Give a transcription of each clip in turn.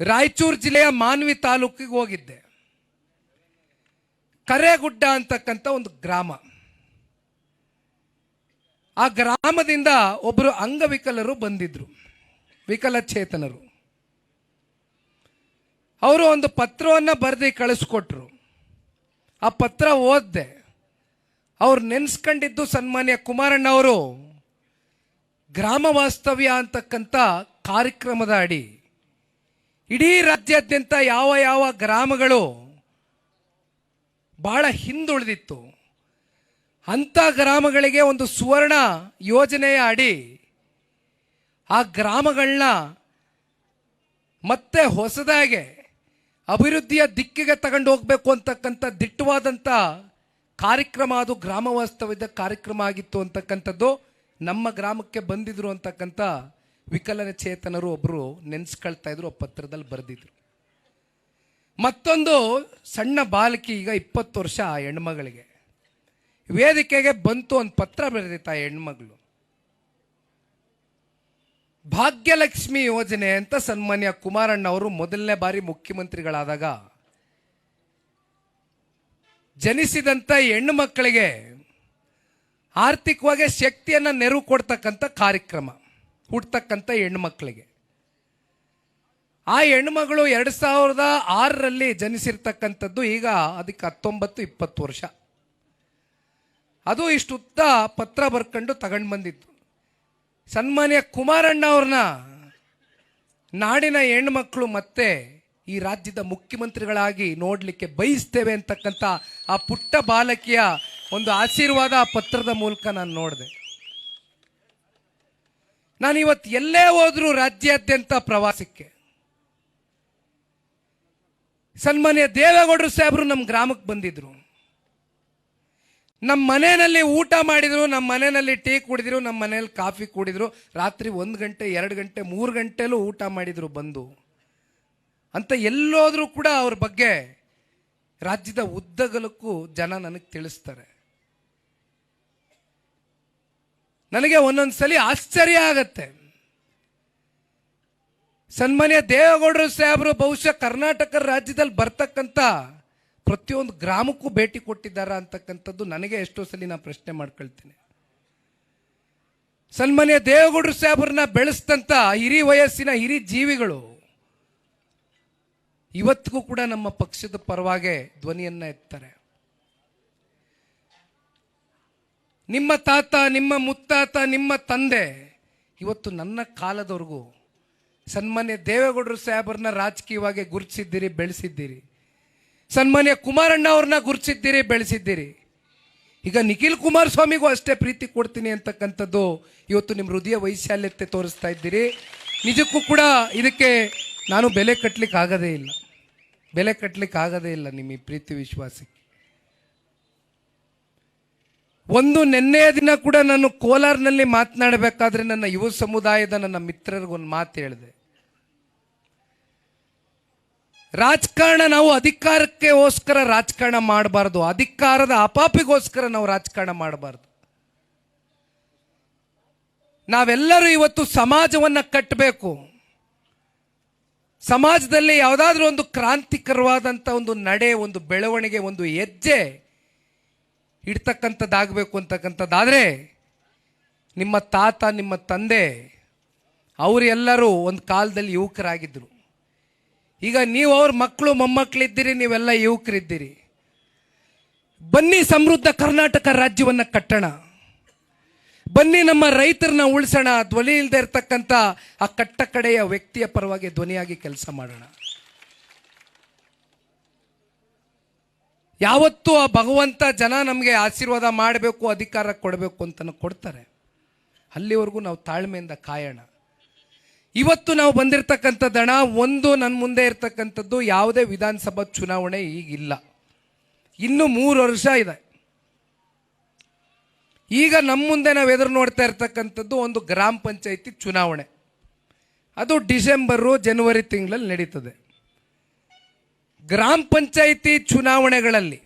ರಾಯಚೂರು ಜಿಲ್ಲೆಯ ಮಾನ್ವಿ ತಾಲೂಕಿಗೆ ಹೋಗಿದ್ದೆ. ಕರೆಗುಡ್ಡ ಅಂತಕ್ಕಂಥ ಒಂದು ಗ್ರಾಮ. ಆ ಗ್ರಾಮದಿಂದ ಒಬ್ಬರು ಅಂಗವಿಕಲರು ಬಂದಿದ್ರು, ವಿಕಲಚೇತನರು. ಅವರು ಒಂದು ಪತ್ರವನ್ನು ಬರೆದು ಕಳಿಸ್ಕೊಟ್ರು. ಆ ಪತ್ರ ಓದ್ದೆ. ಅವ್ರು ನೆನೆಸ್ಕೊಂಡಿದ್ದು ಸನ್ಮಾನ್ಯ ಕುಮಾರಣ್ಣ ಅವರು ಗ್ರಾಮ ವಾಸ್ತವ್ಯ ಅಂತಕ್ಕಂಥ ಕಾರ್ಯಕ್ರಮದ ಅಡಿ. ಇಡೀ ರಾಜ್ಯಾದ್ಯಂತ ಯಾವ ಯಾವ ಗ್ರಾಮಗಳು ಬಹಳ ಹಿಂದುಳಿದಿತ್ತು. ಅಂಥ ಗ್ರಾಮಗಳಿಗೆ ಒಂದು ಸುವರ್ಣ ಯೋಜನೆಯ ಅಡಿ ಆ ಗ್ರಾಮಗಳನ್ನ ಮತ್ತೆ ಹೊಸದಾಗೆ ಅಭಿವೃದ್ಧಿಯ ದಿಕ್ಕಿಗೆ ತಗೊಂಡು ಹೋಗಬೇಕು ಅಂತಕ್ಕಂಥ ದಿಟ್ಟವಾದಂಥ ಕಾರ್ಯಕ್ರಮ ಅದು ಗ್ರಾಮ ವಾಸ್ತವ್ಯದ ಕಾರ್ಯಕ್ರಮ ಆಗಿತ್ತು ಅಂತಕ್ಕಂಥದ್ದು ನಮ್ಮ ಗ್ರಾಮಕ್ಕೆ ಬಂದಿದ್ರು ಅಂತಕ್ಕಂಥ ವಿಕಲಚೇತನರು ಒಬ್ಬರು ನೆನೆಸ್ಕೊಳ್ತಾ ಇದ್ರು ಆ ಪತ್ರದಲ್ಲಿ ಬರೆದಿದ್ರು. ಮತ್ತೊಂದು ಸಣ್ಣ ಬಾಲಕಿ ಈಗ ಇಪ್ಪತ್ತು ವರ್ಷ ಆ ಹೆಣ್ಮಗಳಿಗೆ. ವೇದಿಕೆಗೆ ಬಂತು ಒಂದು ಪತ್ರ ಬರೆದಿತ್ತು ಆ ಹೆಣ್ಮಗಳು. ಭಾಗ್ಯಲಕ್ಷ್ಮಿ ಯೋಜನೆ ಅಂತ ಸನ್ಮಾನ್ಯ ಕುಮಾರಣ್ಣ ಅವರು ಮೊದಲನೇ ಬಾರಿ ಮುಖ್ಯಮಂತ್ರಿಗಳಾದಾಗ ಜನಿಸಿದಂಥ ಹೆಣ್ಣು ಮಕ್ಕಳಿಗೆ ಆರ್ಥಿಕವಾಗಿ ಶಕ್ತಿಯನ್ನು ನೆರವು ಕೊಡ್ತಕ್ಕಂಥ ಕಾರ್ಯಕ್ರಮ. ಹುಟ್ಟತಕ್ಕಂಥ ಹೆಣ್ಮಕ್ಳಿಗೆ ಆ ಹೆಣ್ಮಗಳು ಎರಡು ಸಾವಿರದ ಆರರಲ್ಲಿ ಜನಿಸಿರ್ತಕ್ಕಂಥದ್ದು ಈಗ ಅದಕ್ಕೆ ಹತ್ತೊಂಬತ್ತು, ಇಪ್ಪತ್ತು ವರ್ಷ. ಅದು ಇಷ್ಟು ಉದ್ದ ಪತ್ರ ಬರ್ಕೊಂಡು ತಗೊಂಡು ಬಂದಿತ್ತು. ಸನ್ಮಾನ್ಯ ಕುಮಾರಣ್ಣ ಅವ್ರನ್ನ ನಾಡಿನ ಹೆಣ್ಮಕ್ಳು ಮತ್ತೆ ಈ ರಾಜ್ಯದ ಮುಖ್ಯಮಂತ್ರಿಗಳಾಗಿ ನೋಡಲಿಕ್ಕೆ ಬಯಸ್ತೇವೆ ಅಂತಕ್ಕಂಥ ಆ ಪುಟ್ಟ ಬಾಲಕಿಯ ಒಂದು ಆಶೀರ್ವಾದ ಆ ಪತ್ರದ ಮೂಲಕ ನಾನು ನೋಡಿದೆ. ನಾನು ಇವತ್ತು ಎಲ್ಲೇ ಹೋದ್ರೂ ರಾಜ್ಯಾದ್ಯಂತ ಪ್ರವಾಸಕ್ಕೆ. ಸನ್ಮಾನ್ಯ ದೇವೇಗೌಡರು ಸಾಹೇಬರು ನಮ್ಮ ಗ್ರಾಮಕ್ಕೆ ಬಂದಿದ್ರು. ನಮ್ಮ ಮನೆಯಲ್ಲಿ ಊಟ ಮಾಡಿದ್ರು ನಮ್ಮ ಮನೆಯಲ್ಲಿ ಟೀ ಕುಡಿದ್ರು ನಮ್ಮ ಮನೆಯಲ್ಲಿ ಕಾಫಿ ಕುಡಿದ್ರು, ರಾತ್ರಿ ಒಂದು ಗಂಟೆ, ಎರಡು ಗಂಟೆ, ಮೂರು ಗಂಟೆಲೂ ಊಟ ಮಾಡಿದ್ರು ಬಂದು. ಅಂತ ಎಲ್ಲೋದ್ರೂ ಕೂಡ ಅವ್ರ ಬಗ್ಗೆ ರಾಜ್ಯದ ಉದ್ದಗಲಕ್ಕೂ ಜನ ನನಗೆ ತಿಳಿಸ್ತಾರೆ. ನನಗೆ ಒಂದೊಂದ್ಸಲಿ ಆಶ್ಚರ್ಯ ಆಗತ್ತೆ. ಸನ್ಮಾನ್ಯ ದೇವೇಗೌಡರು ಸಾಹೇಬರು ಬಹುಶಃ ಕರ್ನಾಟಕ ರಾಜ್ಯದಲ್ಲಿ ಬರ್ತಕ್ಕಂಥ ಪ್ರತಿಯೊಂದು ಗ್ರಾಮಕ್ಕೂ ಭೇಟಿ ಕೊಟ್ಟಿದ್ದಾರಾ ಅಂತಕ್ಕಂಥದ್ದು ನನಗೆ ಎಷ್ಟೋ ಸಲ ನಾನು ಪ್ರಶ್ನೆ ಮಾಡ್ಕೊಳ್ತೀನಿ. ಸನ್ಮಾನ್ಯ ದೇವೇಗೌಡರು ಸಾಹೇಬ್ರನ್ನ ಬೆಳೆಸಿದಂಥ ಹಿರಿ ವಯಸ್ಸಿನ ಹಿರಿ ಜೀವಿಗಳು ಇವತ್ತಿಗೂ ಕೂಡ ನಮ್ಮ ಪಕ್ಷದ ಪರವಾಗಿ ಧ್ವನಿಯನ್ನ ಎತ್ತಾರೆ. ನಿಮ್ಮ ತಾತ, ನಿಮ್ಮ ಮುತ್ತಾತ, ನಿಮ್ಮ ತಂದೆ, ಇವತ್ತು ನನ್ನ ಕಾಲದವರೆಗೂ ಸನ್ಮಾನ್ಯ ದೇವೇಗೌಡರು ಸಾಹೇಬರನ್ನ ರಾಜಕೀಯವಾಗಿ ಗುರುತಿಸಿದ್ದೀರಿ, ಬೆಳೆಸಿದ್ದೀರಿ. ಸನ್ಮಾನ್ಯ ಕುಮಾರಣ್ಣ ಅವ್ರನ್ನ ಗುರುತಿಸಿದ್ದೀರಿ, ಬೆಳೆಸಿದ್ದೀರಿ. ಈಗ ನಿಖಿಲ್ ಕುಮಾರಸ್ವಾಮಿಗೂ ಅಷ್ಟೇ ಪ್ರೀತಿ ಕೊಡ್ತೀನಿ ಅಂತಕ್ಕಂಥದ್ದು ಇವತ್ತು ನಿಮ್ಮ ಹೃದಯ ವೈಶಾಲ್ಯತೆ ತೋರಿಸ್ತಾ ಇದ್ದೀರಿ. ನಿಜಕ್ಕೂ ಕೂಡ ಇದಕ್ಕೆ ನಾನು ಬೆಲೆ ಕಟ್ಟಲಿಕ್ಕೆ ಆಗೋದೇ ಇಲ್ಲ. ಬೆಲೆ ಕಟ್ಟಲಿಕ್ಕೆ ಆಗೋದೇ ಇಲ್ಲ ನಿಮ್ಮ ಈ ಪ್ರೀತಿ ವಿಶ್ವಾಸಕ್ಕೆ. ಒಂದು ನಿನ್ನೆಯ ದಿನ ಕೂಡ ನಾನು ಕೋಲಾರ್ನಲ್ಲಿ ಮಾತನಾಡಬೇಕಾದ್ರೆ ನನ್ನ ಯುವ ಸಮುದಾಯದ ನನ್ನ ಮಿತ್ರರಿಗೊಂದು ಮಾತು ಹೇಳಿದೆ. ರಾಜಕಾರಣ ನಾವು ಅಧಿಕಾರಕ್ಕೆಗೋಸ್ಕರ ರಾಜಕಾರಣ ಮಾಡಬಾರ್ದು. ಅಧಿಕಾರದ ಅಪಾಪಿಗೋಸ್ಕರ ನಾವು ರಾಜಕಾರಣ ಮಾಡಬಾರ್ದು. ನಾವೆಲ್ಲರೂ ಇವತ್ತು ಸಮಾಜವನ್ನ ಕಟ್ಟಬೇಕು ಸಮಾಜದಲ್ಲಿ ಯಾವುದಾದ್ರೂ ಒಂದು ಕ್ರಾಂತಿಕರವಾದಂಥ ಒಂದು ನಡೆ, ಒಂದು ಬೆಳವಣಿಗೆ, ಒಂದು ಹೆಜ್ಜೆ ಇಡ್ತಕ್ಕಂಥದ್ದಾಗಬೇಕು ಅಂತಕ್ಕಂಥದ್ದಾದರೆ ನಿಮ್ಮ ತಾತ, ನಿಮ್ಮ ತಂದೆ, ಅವರೆಲ್ಲರೂ ಒಂದು ಕಾಲದಲ್ಲಿ ಯುವಕರಾಗಿದ್ದರು ಈಗ ನೀವು ಅವ್ರ ಮಕ್ಕಳು, ಮೊಮ್ಮಕ್ಕಳಿದ್ದೀರಿ, ನೀವೆಲ್ಲ ಯುವಕರಿದ್ದೀರಿ. ಬನ್ನಿ ಸಮೃದ್ಧ ಕರ್ನಾಟಕ ರಾಜ್ಯವನ್ನು ಕಟ್ಟೋಣ. ಬನ್ನಿ ನಮ್ಮ ರೈತರನ್ನ ಉಳಿಸೋಣ. ಧ್ವನಿ ಇಲ್ಲದೆ ಇರತಕ್ಕಂಥ ಆ ಕಟ್ಟ ಕಡೆಯ ವ್ಯಕ್ತಿಯ ಪರವಾಗಿ ಧ್ವನಿಯಾಗಿ ಕೆಲಸ ಮಾಡೋಣ. ಯಾವತ್ತೂ ಆ ಭಗವಂತ ಜನ ನಮಗೆ ಆಶೀರ್ವಾದ ಮಾಡಬೇಕು, ಅಧಿಕಾರ ಕೊಡಬೇಕು ಅಂತ ಕೊಡ್ತಾರೆ. ಅಲ್ಲಿವರೆಗೂ ನಾವು ತಾಳ್ಮೆಯಿಂದ ಕಾಯೋಣ. ಇವತ್ತು ನಾವು ಬಂದಿರತಕ್ಕಂಥದ್ದಣ ಒಂದು ನನ್ನ ಮುಂದೆ ಇರತಕ್ಕಂಥದ್ದು ಯಾವುದೇ ವಿಧಾನಸಭಾ ಚುನಾವಣೆ ಈಗಿಲ್ಲ. ಇನ್ನು ಮೂರು ವರ್ಷ ಇದೆ. ಈಗ ನಮ್ಮ ಮುಂದೆ ನಾವು ಎದುರು ನೋಡ್ತಾ ಇರ್ತಕ್ಕಂಥದ್ದು ಒಂದು ಗ್ರಾಮ ಪಂಚಾಯಿತಿ ಚುನಾವಣೆ. ಅದು ಡಿಸೆಂಬರು, ಜನವರಿ ತಿಂಗಳಲ್ಲಿ ನಡೀತದೆ. ಗ್ರಾಮ ಪಂಚಾಯಿತಿ ಚುನಾವಣೆಗಳಲ್ಲಿ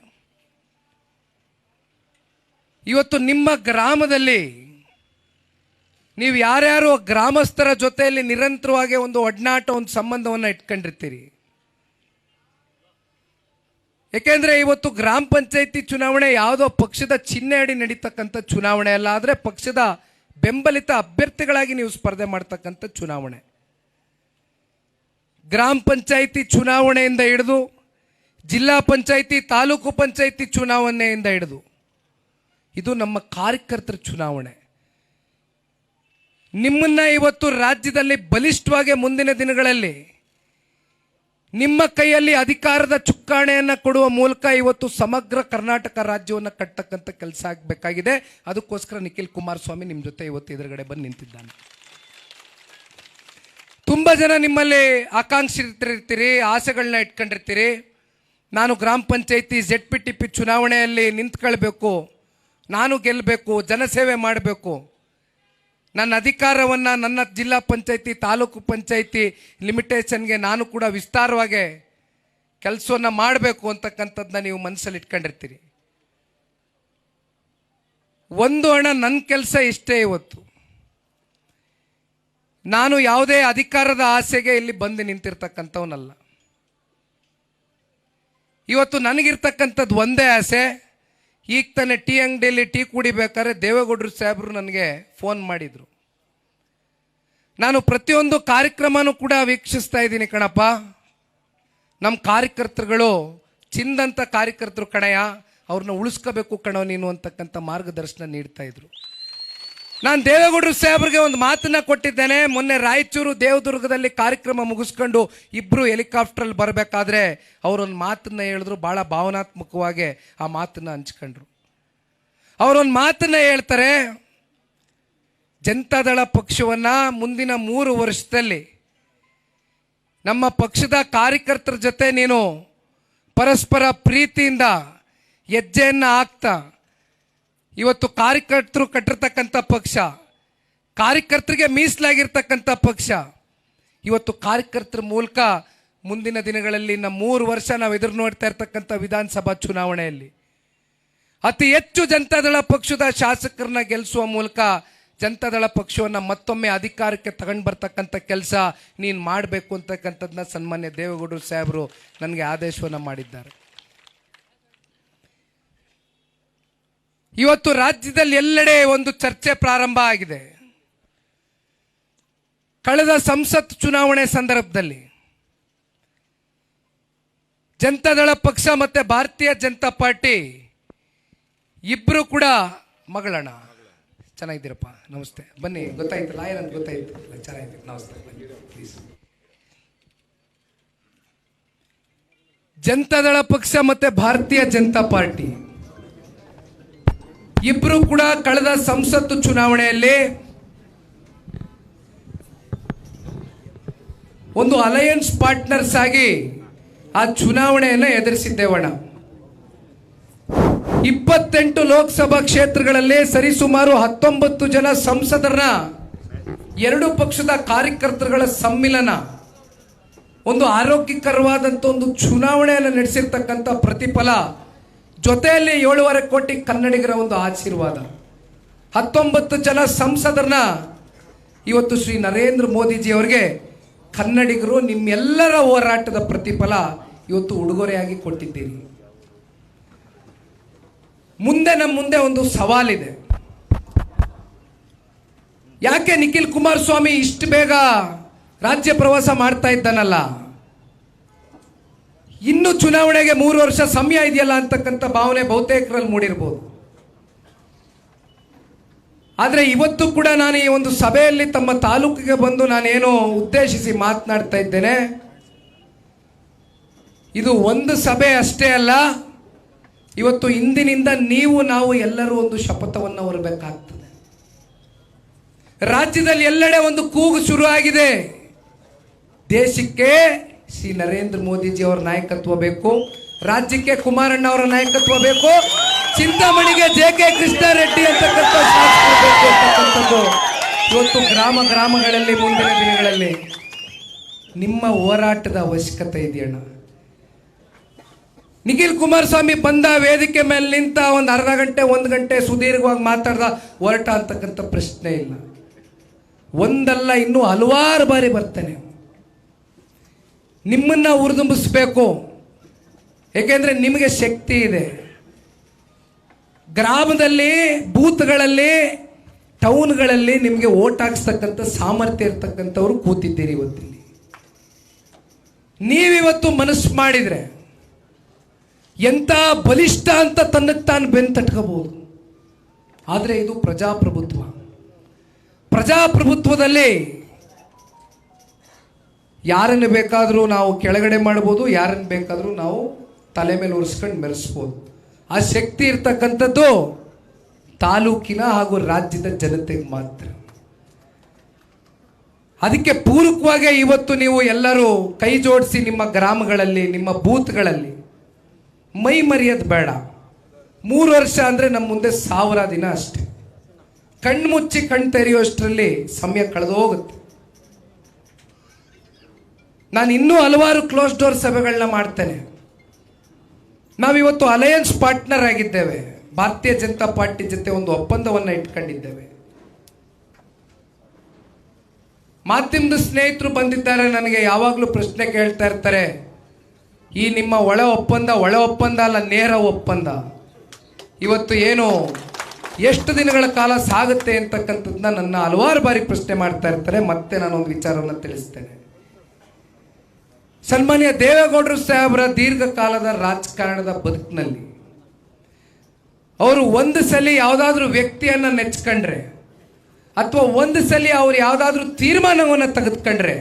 ಇವತ್ತು ನಿಮ್ಮ ಗ್ರಾಮದಲ್ಲಿ ನೀವು ಯಾರ್ಯಾರು ಗ್ರಾಮಸ್ಥರ ಜೊತೆಯಲ್ಲಿ ನಿರಂತರವಾಗಿ ಒಂದು ಒಡನಾಟ, ಒಂದು ಸಂಬಂಧವನ್ನು ಇಟ್ಕೊಂಡಿರ್ತೀರಿ? ಏಕೆಂದರೆ ಇವತ್ತು ಗ್ರಾಮ ಪಂಚಾಯಿತಿ ಚುನಾವಣೆ ಯಾವುದೋ ಪಕ್ಷದ ಚಿಹ್ನೆ ಅಡಿ ನಡೀತಕ್ಕಂಥ ಚುನಾವಣೆ ಅಲ್ಲ, ಆದರೆ ಪಕ್ಷದ ಬೆಂಬಲಿತ ಅಭ್ಯರ್ಥಿಗಳಾಗಿ ನೀವು ಸ್ಪರ್ಧೆ ಮಾಡ್ತಕ್ಕಂಥ ಚುನಾವಣೆ. ಗ್ರಾಮ ಪಂಚಾಯಿತಿ ಚುನಾವಣೆಯಿಂದ ಹಿಡಿದು ಜಿಲ್ಲಾ ಪಂಚಾಯಿತಿ, ತಾಲೂಕು ಪಂಚಾಯಿತಿ ಚುನಾವಣೆಯಿಂದ ಹಿಡಿದು ಇದು ನಮ್ಮ ಕಾರ್ಯಕರ್ತರ ಚುನಾವಣೆ. ನಿಮ್ಮನ್ನ ಇವತ್ತು ರಾಜ್ಯದಲ್ಲಿ ಬಲಿಷ್ಠವಾಗಿ ಮುಂದಿನ ದಿನಗಳಲ್ಲಿ ನಿಮ್ಮ ಕೈಯಲ್ಲಿ ಅಧಿಕಾರದ ಚುಕ್ಕಾಣೆಯನ್ನು ಕೊಡುವ ಮೂಲಕ ಇವತ್ತು ಸಮಗ್ರ ಕರ್ನಾಟಕ ರಾಜ್ಯವನ್ನು ಕಟ್ಟತಕ್ಕಂಥ ಕೆಲಸ ಆಗಬೇಕಾಗಿದೆ. ಅದಕ್ಕೋಸ್ಕರ ನಿಖಿಲ್ ಕುಮಾರಸ್ವಾಮಿ ನಿಮ್ಮ ಜೊತೆ ಇವತ್ತು ಎದುರುಗಡೆ ಬಂದು ನಿಂತಿದ್ದಾನೆ. ತುಂಬ ಜನ ನಿಮ್ಮಲ್ಲಿ ಆಕಾಂಕ್ಷಿತರಿರ್ತೀರಿ ಆಸೆಗಳನ್ನ ಇಟ್ಕೊಂಡಿರ್ತೀರಿ. ನಾನು ಗ್ರಾಮ panchayat Z P T P ಚುನಾವಣೆಯಲ್ಲಿ ನಿಂತ್ಕೊಳ್ಬೇಕು, ನಾನು ಗೆಲ್ಲಬೇಕು ಜನಸೇವೆ ಮಾಡಬೇಕು. ನನ್ನ ಅಧಿಕಾರವನ್ನು ನನ್ನ ಜಿಲ್ಲಾ ಪಂಚಾಯಿತಿ, ತಾಲೂಕು ಪಂಚಾಯಿತಿ ಲಿಮಿಟೇಷನ್ಗೆ ನಾನು ಕೂಡ ವಿಸ್ತಾರವಾಗಿ ಕೆಲಸವನ್ನು ಮಾಡಬೇಕು ಅಂತಕ್ಕಂಥದ್ದನ್ನ ನೀವು ಮನಸ್ಸಲ್ಲಿ ಇಟ್ಕೊಂಡಿರ್ತೀರಿ. ಒಂದು ಹಣ ನನ್ನ ಕೆಲಸ ಇಷ್ಟೇ ಇವತ್ತು. ನಾನು ಯಾವುದೇ ಅಧಿಕಾರದ ಆಸೆಗೆ ಇಲ್ಲಿ ಬಂದು ನಿಂತಿರ್ತಕ್ಕಂಥವನಲ್ಲ. ಇವತ್ತು ನನಗಿರ್ತಕ್ಕಂಥದ್ದು ಒಂದೇ ಆಸೆ, ಈಗ ತಾನೇ ಟೀ ಅಂಗಡಿಯಲ್ಲಿ ಟೀ ಕುಡಿಬೇಕಾದ್ರೆ ದೇವೇಗೌಡರು ಸಾಹೇಬರು ನನಗೆ ಫೋನ್ ಮಾಡಿದರು. ನಾನು ಪ್ರತಿಯೊಂದು ಕಾರ್ಯಕ್ರಮನೂ ಕೂಡ ವೀಕ್ಷಿಸ್ತಾ ಇದ್ದೀನಿ ಕಣಪ್ಪ. ನಮ್ಮ ಕಾರ್ಯಕರ್ತರುಗಳು ಚಿಂದಂಥ ಕಾರ್ಯಕರ್ತರು ಕಣಯ್ಯ, ಅವ್ರನ್ನ ಉಳಿಸ್ಕೋಬೇಕು ಕಣೋ ನೀನು ಅಂತಕ್ಕಂಥ ಮಾರ್ಗದರ್ಶನ ನೀಡ್ತಾ ಇದ್ರು. ನಾನು ದೇವೇಗೌಡರು ಸಾಹೇಬ್ರಿಗೆ ಒಂದು ಮಾತನ್ನ ಕೊಟ್ಟಿದ್ದೇನೆ. ಮೊನ್ನೆ ರಾಯಚೂರು ದೇವದುರ್ಗದಲ್ಲಿ ಕಾರ್ಯಕ್ರಮ ಮುಗಿಸ್ಕೊಂಡು ಇಬ್ರು ಹೆಲಿಕಾಪ್ಟ್ರಲ್ಲಿ ಬರಬೇಕಾದ್ರೆ ಅವರೊಂದು ಮಾತನ್ನ ಹೇಳಿದ್ರು. ಬಹಳ ಭಾವನಾತ್ಮಕವಾಗಿ ಆ ಮಾತನ್ನ ಹಂಚ್ಕೊಂಡ್ರು. ಅವರೊಂದು ಮಾತನ್ನ ಹೇಳ್ತಾರೆ ಜನತಾದಳ ಪಕ್ಷವನ್ನ ಮುಂದಿನ ಮೂರು ವರ್ಷದಲ್ಲಿ ನಮ್ಮ ಪಕ್ಷದ ಕಾರ್ಯಕರ್ತರ ಜೊತೆ ನೀನು ಪರಸ್ಪರ ಪ್ರೀತಿಯಿಂದ ಹೆಜ್ಜೆಯನ್ನು ಹಾಕ್ತಾ ಇವತ್ತು ಕಾರ್ಯಕರ್ತರು ಕಟ್ಟಿರ್ತಕ್ಕಂಥ ಪಕ್ಷ, ಕಾರ್ಯಕರ್ತರಿಗೆ ಮೀಸಲಾಗಿರ್ತಕ್ಕಂಥ ಪಕ್ಷ. ಇವತ್ತು ಕಾರ್ಯಕರ್ತರ ಮೂಲಕ ಮುಂದಿನ ದಿನಗಳಲ್ಲಿ ನಮ್ಮ ಮೂರು ವರ್ಷ ನಾವು ಎದುರು ನೋಡ್ತಾ ಇರ್ತಕ್ಕಂಥ ವಿಧಾನಸಭಾ ಚುನಾವಣೆಯಲ್ಲಿ. ಅತಿ ಹೆಚ್ಚು ಜನತಾದಳ ಪಕ್ಷದ ಶಾಸಕರನ್ನ ಗೆಲ್ಲಿಸುವ ಮೂಲಕ ಜನತಾದಳ ಪಕ್ಷವನ್ನು ಮತ್ತೊಮ್ಮೆ ಅಧಿಕಾರಕ್ಕೆ ತಗೊಂಡು ಬರ್ತಕ್ಕಂಥ ಕೆಲಸ ನೀನು ಮಾಡಬೇಕು ಅಂತಕ್ಕಂಥದ್ದನ್ನ ಸನ್ಮಾನ್ಯ ದೇವೇಗೌಡರು ಸಾಹೇಬರು ನನಗೆ ಆದೇಶವನ್ನು ಮಾಡಿದ್ದಾರೆ. ಇವತ್ತು ರಾಜ್ಯದಲ್ಲಿ ಎಲ್ಲೆಡೆ ಒಂದು ಚರ್ಚೆ ಪ್ರಾರಂಭ ಆಗಿದೆ. ಕಳೆದ ಸಂಸತ್ ಚುನಾವಣೆ ಸಂದರ್ಭದಲ್ಲಿ ಜನತಾದಳ ಪಕ್ಷ ಮತ್ತೆ ಭಾರತೀಯ ಜನತಾ ಪಾರ್ಟಿ ಇಬ್ಬರು ಕೂಡ ಮಗಳಣ ಚೆನ್ನಾಗಿದ್ದೀರಪ್ಪ. ನಮಸ್ತೆ. ಬನ್ನಿ. ಗೊತ್ತಾಯ್ತು. ಲಾಯರ್ ಅಂತ ಗೊತ್ತಾಯ್ತು. ಚೆನ್ನಾಗಿದ್ದೀರಿ ನಮಸ್ತೆ. ಪ್ಲೀಸ್ ಜನತಾದಳ ಪಕ್ಷ ಮತ್ತೆ ಭಾರತೀಯ ಜನತಾ ಪಾರ್ಟಿ. ಇಬ್ರು ಕೂಡ ಕಳೆದ ಸಂಸತ್ತು ಚುನಾವಣೆಯಲ್ಲಿ ಒಂದು ಅಲಯನ್ಸ್ ಪಾರ್ಟ್ನರ್ಸ್ ಆಗಿ ಆ ಚುನಾವಣೆಯನ್ನು ಎದುರಿಸಿದ್ದೇವಣ ಇಪ್ಪತ್ತೆಂಟು ಲೋಕಸಭಾ ಕ್ಷೇತ್ರಗಳಲ್ಲಿ ಸರಿಸುಮಾರು ಹತ್ತೊಂಬತ್ತು ಜನ ಸಂಸದರನ್ನ, ಎರಡು ಪಕ್ಷದ ಕಾರ್ಯಕರ್ತರುಗಳ ಸಮ್ಮಿಲನ, ಒಂದು ಆರೋಗ್ಯಕರವಾದಂಥ ಒಂದು ಚುನಾವಣೆಯನ್ನು ನಡೆಸಿರ್ತಕ್ಕಂಥ ಪ್ರತಿಫಲ ಜೊತೆಯಲ್ಲಿ ಏಳುವರೆ ಕೋಟಿ ಕನ್ನಡಿಗರ ಒಂದು ಆಶೀರ್ವಾದ. ಹತ್ತೊಂಬತ್ತು ಜನ ಸಂಸದರನ್ನ ಇವತ್ತು ಶ್ರೀ ನರೇಂದ್ರ ಮೋದಿಜಿ ಅವರಿಗೆ ಕನ್ನಡಿಗರು ನಿಮ್ಮೆಲ್ಲರ ಹೋರಾಟದ ಪ್ರತಿಫಲ ಇವತ್ತು ಉಡುಗೊರೆಯಾಗಿ ಕೊಟ್ಟಿದ್ದೀರಿ. ಮುಂದೆ ನಮ್ಮ ಮುಂದೆ ಒಂದು ಸವಾಲಿದೆ. ಯಾಕೆ ನಿಖಿಲ್ ಕುಮಾರಸ್ವಾಮಿ ಇಷ್ಟು ಬೇಗ ರಾಜ್ಯ ಪ್ರವಾಸ ಮಾಡ್ತಾ ಇದ್ದಾನಲ್ಲ? ಇನ್ನು ಚುನಾವಣೆಗೆ ಮೂರು ವರ್ಷ ಸಮಯ ಇದೆಯಲ್ಲ ಅಂತಕ್ಕಂಥ ಭಾವನೆ ಬಹುತೇಕರಲ್ಲಿ ಮೂಡಿರ್ಬೋದು. ಆದರೆ ಇವತ್ತು ಕೂಡ ನಾನು ಈ ಒಂದು ಸಭೆಯಲ್ಲಿ ತಮ್ಮ ತಾಲೂಕಿಗೆ ಬಂದು ನಾನೇನು ಉದ್ದೇಶಿಸಿ ಮಾತನಾಡ್ತಾ ಇದ್ದೇನೆ. ಇದು ಒಂದು ಸಭೆ ಅಷ್ಟೇ ಅಲ್ಲ, ಇವತ್ತು ಇಂದಿನಿಂದ ನೀವು ನಾವು ಎಲ್ಲರೂ ಒಂದು ಶಪಥವನ್ನು ಹೊರಬೇಕಾಗ್ತದೆ. ರಾಜ್ಯದಲ್ಲಿ ಎಲ್ಲೆಡೆ ಒಂದು ಕೂಗು ಶುರು ಆಗಿದೆ ದೇಶಕ್ಕೆ ಶ್ರೀ ನರೇಂದ್ರ ಮೋದಿಜಿ ಅವರ ನಾಯಕತ್ವ ಬೇಕು, ರಾಜ್ಯಕ್ಕೆ ಕುಮಾರಣ್ಣ ಅವರ ನಾಯಕತ್ವ ಬೇಕು, ಚಿಂತಾಮಣಿಗೆ ಜೆ ಕೆ ಕೃಷ್ಣಾರೆಡ್ಡಿ ಅಂತಕ್ಕಂಥ ಶಾಸಕರು ಬೇಕು ಅಂತಕ್ಕಂಥದ್ದು. ಇವತ್ತು ಗ್ರಾಮ ಗ್ರಾಮಗಳಲ್ಲಿ, ಮುಂದಿನ ದಿನಗಳಲ್ಲಿ ನಿಮ್ಮ ಹೋರಾಟದ ಅವಶ್ಯಕತೆ ಇದೆಯಣ್ಣ ನಿಖಿಲ್ ಕುಮಾರಸ್ವಾಮಿ ಬಂದ ವೇದಿಕೆ ಮೇಲೆ ನಿಂತ ಒಂದು ಅರ್ಧ ಗಂಟೆ, ಒಂದು ಗಂಟೆ ಸುದೀರ್ಘವಾಗಿ ಮಾತಾಡ್ದ ಹೊರಟ ಅಂತಕ್ಕಂಥ ಪ್ರಶ್ನೆ ಇಲ್ಲ. ಒಂದಲ್ಲ, ಇನ್ನೂ ಹಲವಾರು ಬಾರಿ ಬರ್ತೇನೆ. ನಿಮ್ಮನ್ನ ಉರಿದುಂಬಿಸ್ಬೇಕು ಏಕೆಂದ್ರೆ ನಿಮಗೆ ಶಕ್ತಿ ಇದೆ. ಗ್ರಾಮದಲ್ಲಿ, ಬೂತ್ಗಳಲ್ಲಿ, ಟೌನ್ಗಳಲ್ಲಿ ನಿಮಗೆ ಓಟ್ ಹಾಕ್ಸ್ತಕ್ಕಂಥ ಸಾಮರ್ಥ್ಯ ಇರ್ತಕ್ಕಂಥವ್ರು ಕೂತಿದ್ದೀರಿ ಇವತ್ತಿಲ್ಲಿ ನೀವಿವತ್ತು ಮನಸ್ಸು ಮಾಡಿದರೆ ಎಂಥ ಬಲಿಷ್ಠ ಅಂತ ತನ್ನಕ್ಕೆ ತಾನು ಬೆನ್ನು ತಟ್ಕೋಬಹುದು. ಆದರೆ ಇದು ಪ್ರಜಾಪ್ರಭುತ್ವ. ಪ್ರಜಾಪ್ರಭುತ್ವದಲ್ಲಿ ಯಾರನ್ನು ಬೇಕಾದರೂ ನಾವು ಕೆಳಗಡೆ ಮಾಡ್ಬೋದು, ಯಾರನ್ನು ಬೇಕಾದರೂ ನಾವು ತಲೆ ಮೇಲೆ ಉರ್ಸ್ಕೊಂಡು ಮೆರೆಸ್ಬೋದು. ಆ ಶಕ್ತಿ ಇರ್ತಕ್ಕಂಥದ್ದು ತಾಲೂಕಿನ ಹಾಗೂ ರಾಜ್ಯದ ಜನತೆಗೆ ಮಾತ್ರ. ಅದಕ್ಕೆ ಪೂರಕವಾಗೇ ಇವತ್ತು ನೀವು ಎಲ್ಲರೂ ಕೈ ಜೋಡಿಸಿ ನಿಮ್ಮ ಗ್ರಾಮಗಳಲ್ಲಿ, ನಿಮ್ಮ ಬೂತ್ಗಳಲ್ಲಿ ಮೈ ಮರೆಯೋದು ಬೇಡ. ಮೂರು ವರ್ಷ ಅಂದರೆ ನಮ್ಮ ಮುಂದೆ ಸಾವಿರ ದಿನ ಅಷ್ಟೇ. ಕಣ್ಣು ಮುಚ್ಚಿ ಕಣ್ಣು ತೆರೆಯುವಷ್ಟರಲ್ಲಿ ಸಮಯ ಕಳೆದೋಗುತ್ತೆ. ನಾನು ಇನ್ನೂ ಹಲವಾರು ಕ್ಲೋಸ್ ಡೋರ್ ಸಭೆಗಳನ್ನ ಮಾಡ್ತೇನೆ. ನಾವಿವತ್ತು ಅಲಯನ್ಸ್ ಪಾರ್ಟ್ನರ್ ಆಗಿದ್ದೇವೆ. ಭಾರತೀಯ ಜನತಾ ಪಾರ್ಟಿ ಜೊತೆ ಒಂದು ಒಪ್ಪಂದವನ್ನು ಇಟ್ಕೊಂಡಿದ್ದೇವೆ. ಮಾಧ್ಯಮದ ಸ್ನೇಹಿತರು ಬಂದಿದ್ದಾರೆ, ನನಗೆ ಯಾವಾಗಲೂ ಪ್ರಶ್ನೆ ಕೇಳ್ತಾ ಇರ್ತಾರೆ, ಈ ನಿಮ್ಮ ಒಳ ಒಪ್ಪಂದ ಒಳ ಒಪ್ಪಂದ ಅಲ್ಲ, ನೇರ ಒಪ್ಪಂದ? ಇವತ್ತು ಏನು, ಎಷ್ಟು ದಿನಗಳ ಕಾಲ ಸಾಗುತ್ತೆ ಅಂತಕ್ಕಂಥದ್ದನ್ನ ನನ್ನ ಹಲವಾರು ಬಾರಿ ಪ್ರಶ್ನೆ ಮಾಡ್ತಾ ಇರ್ತಾರೆ, ಮತ್ತೆ ನಾನು ಒಂದು ವಿಚಾರವನ್ನು ತಿಳಿಸ್ತೇನೆ. ಸನ್ಮಾನ್ಯ ದೇವೇಗೌಡರು ಸಾಹೇಬರ ದೀರ್ಘಕಾಲದ ರಾಜಕಾರಣದ ಬದುಕಿನಲ್ಲಿ ಅವರು ಒಂದು ಸಲ ಯಾವುದಾದ್ರೂ ವ್ಯಕ್ತಿಯನ್ನ ನೆಚ್ಕೊಂಡ್ರೆ ಅಥವಾ ಒಂದು ಸಲ ಅವ್ರು ಯಾವುದಾದ್ರೂ ತೀರ್ಮಾನವನ್ನು ತೆಗೆದುಕೊಂಡ್ರೆ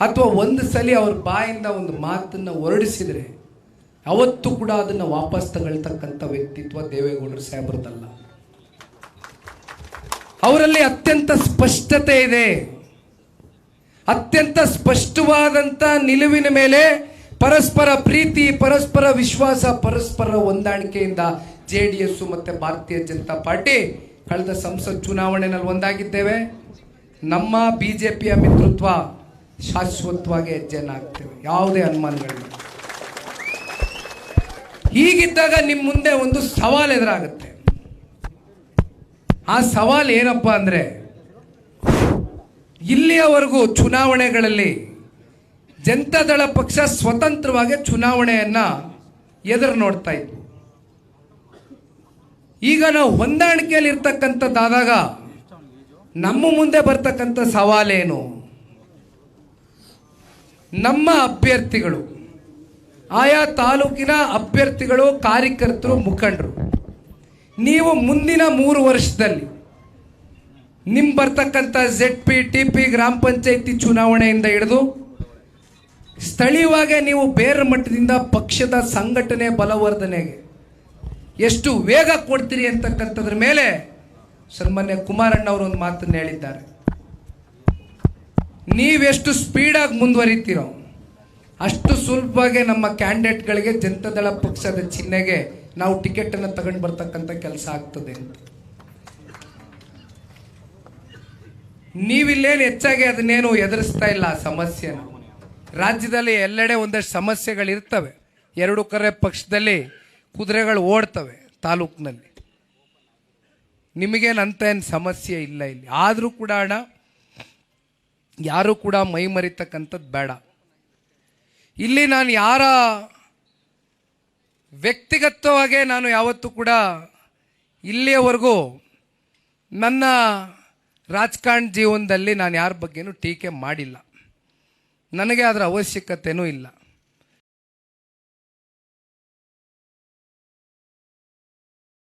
ಅಥವಾ ಒಂದು ಸಲ ಅವ್ರ ಬಾಯಿಂದ ಒಂದು ಮಾತನ್ನು ಹೊರಡಿಸಿದ್ರೆ ಅವತ್ತು ಕೂಡ ಅದನ್ನು ವಾಪಸ್ ತಗೊಳ್ತಕ್ಕಂಥ ವ್ಯಕ್ತಿತ್ವ ದೇವೇಗೌಡರು ಸಾಹೇಬ್ರದಲ್ಲ ಅವರಲ್ಲಿ ಅತ್ಯಂತ ಸ್ಪಷ್ಟತೆ ಇದೆ. ಅತ್ಯಂತ ಸ್ಪಷ್ಟವಾದಂಥ ನಿಲುವಿನ ಮೇಲೆ ಪರಸ್ಪರ ಪ್ರೀತಿ, ಪರಸ್ಪರ ವಿಶ್ವಾಸ, ಪರಸ್ಪರ ಹೊಂದಾಣಿಕೆಯಿಂದ ಜೆ ಡಿ ಎಸ್ ಮತ್ತು ಭಾರತೀಯ ಜನತಾ ಪಾರ್ಟಿ ಕಳೆದ ಸಂಸತ್ ಚುನಾವಣೆಯಲ್ಲಿ ಒಂದಾಗಿದ್ದೇವೆ. ನಮ್ಮ ಬಿ ಜೆ ಪಿಯ ಮಿತ್ರತ್ವ ಶಾಶ್ವತವಾಗಿ ಹೆಜ್ಜೆಯನ್ನು ಹಾಕ್ತೇವೆ ಯಾವುದೇ ಅನುಮಾನಗಳಿಲ್ಲ. ಹೀಗಿದ್ದಾಗ ನಿಮ್ಮ ಮುಂದೆ ಒಂದು ಸವಾಲು ಎದುರಾಗುತ್ತೆ. ಆ ಸವಾಲು ಏನಪ್ಪ ಅಂದರೆ ಇಲ್ಲಿಯವರೆಗೂ ಚುನಾವಣೆಗಳಲ್ಲಿ ಜನತಾದಳ ಪಕ್ಷ ಸ್ವತಂತ್ರವಾಗಿ ಚುನಾವಣೆಯನ್ನ ಎದುರು ನೋಡ್ತಾ ಇದ್ವು. ಈಗ ನಾವು ಹೊಂದಾಣಿಕೆಯಲ್ಲಿ ಇರ್ತಕ್ಕಂಥದ್ದಾದಾಗ ನಮ್ಮ ಮುಂದೆ ಬರ್ತಕ್ಕಂಥ ಸವಾಲೇನು? ನಮ್ಮ ಅಭ್ಯರ್ಥಿಗಳು, ಆಯಾ ತಾಲೂಕಿನ ಅಭ್ಯರ್ಥಿಗಳು, ಕಾರ್ಯಕರ್ತರು, ಮುಖಂಡರು, ನೀವು ಮುಂದಿನ ಮೂರು ವರ್ಷದಲ್ಲಿ ನಿಮ್ ಬರ್ತಕ್ಕಂಥ ಝೆಡ್ ಪಿ ಟಿ ಪಿ ಗ್ರಾಮ ಪಂಚಾಯತಿ ಚುನಾವಣೆಯಿಂದ ಹಿಡಿದು ಸ್ಥಳೀಯವಾಗಿ ನೀವು ಬೇರೆ ಮಟ್ಟದಿಂದ ಪಕ್ಷದ ಸಂಘಟನೆ ಬಲವರ್ಧನೆಗೆ ಎಷ್ಟು ವೇಗ ಕೊಡ್ತೀರಿ ಅಂತಕ್ಕಂಥದ್ರ ಮೇಲೆ ಸನ್ಮಾನ್ಯ ಕುಮಾರಣ್ಣ ಅವರು ಒಂದು ಮಾತನ್ನು ಹೇಳಿದ್ದಾರೆ. ನೀವೆಷ್ಟು ಸ್ಪೀಡಾಗಿ ಮುಂದುವರಿತೀರೋ, ಅಷ್ಟು ಸುಲಭವಾಗಿ ನಮ್ಮ ಕ್ಯಾಂಡಿಡೇಟ್ಗಳಿಗೆ ಜನತಾದಳ ಪಕ್ಷದ ಚಿಹ್ನೆಗೆ ನಾವು ಟಿಕೆಟನ್ನು ತಗೊಂಡು ಬರ್ತಕ್ಕಂಥ ಕೆಲಸ ಆಗ್ತದೆ ಅಂತ. ನೀವಿಲ್ಲೇನು ಹೆಚ್ಚಾಗಿ ಅದನ್ನೇನು ಎದುರಿಸ್ತಾ ಇಲ್ಲ ಆ ಸಮಸ್ಯೆ ರಾಜ್ಯದಲ್ಲಿ ಎಲ್ಲೆಡೆ ಒಂದಷ್ಟು ಸಮಸ್ಯೆಗಳಿರ್ತವೆ. ಎರಡು ಕರೆ ಪಕ್ಷದಲ್ಲಿ ಕುದುರೆಗಳು ಓಡ್ತವೆ ತಾಲೂಕಿನಲ್ಲಿ. ನಿಮಗೇನು ಅಂತ ಏನು ಸಮಸ್ಯೆ ಇಲ್ಲ ಇಲ್ಲಿ. ಆದರೂ ಕೂಡ ಅಣ್ಣ, ಯಾರೂ ಕೂಡ ಮೈ ಮರಿತಕ್ಕಂಥದ್ದು ಬೇಡ. ಇಲ್ಲಿ ನಾನು ಯಾರ ವ್ಯಕ್ತಿಗತವಾಗೇ ನಾನು ಯಾವತ್ತೂ ಕೂಡ ಇಲ್ಲಿಯವರೆಗೂ ನನ್ನ ರಾಜಕಾರಣ ಜೀವನದಲ್ಲಿ ನಾನು ಯಾರ ಬಗ್ಗೆನೂ ಟೀಕೆ ಮಾಡಿಲ್ಲ. ನನಗೆ ಅದರ ಅವಶ್ಯಕತೆಯೂ ಇಲ್ಲ.